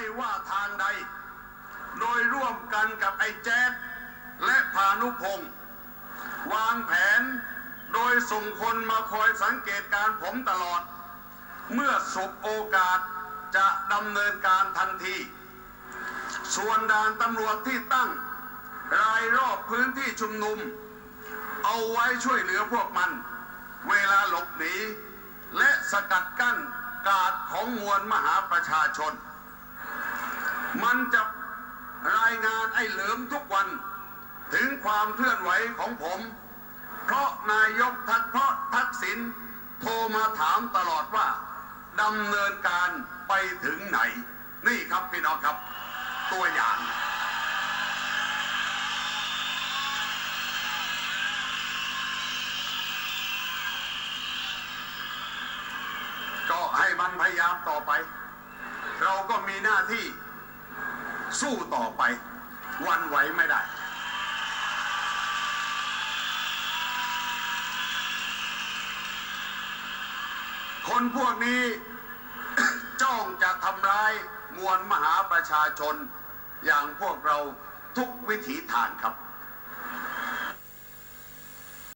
ไม่ว่าทางใด โดยร่วมกันกับไอ้แจ๊ดและพานุพงศ์วางแผนโดยส่งคนมาคอยสังเกตการผมตลอด เมื่อสบโอกาสจะดำเนินการทันที ส่วนด่านตำรวจที่ตั้ง รายรอบพื้นที่ชุมนุม เอาไว้ช่วยเหลือพวกมัน เวลาหลบหนีและสกัดกั้นกาดของมวลมหาประชาชน มันจะรายงานไอ้เหลิมทุกวัน ถึงความเคลื่อนไหวของผม เพราะนายกทักเพราะทักษิณโทรมาถามตลอดว่าดำเนินการไปถึงไหน นี่ครับพี่น้องครับ ตัวอย่าง ก็ให้มันพยายามต่อไป เราก็มีหน้าที่ สู้ต่อไป วันไหวไม่ได้ คนพวกนี้จ้องจะทำร้ายมวลมหาประชาชน อย่างพวกเราทุกวิถีทางครับ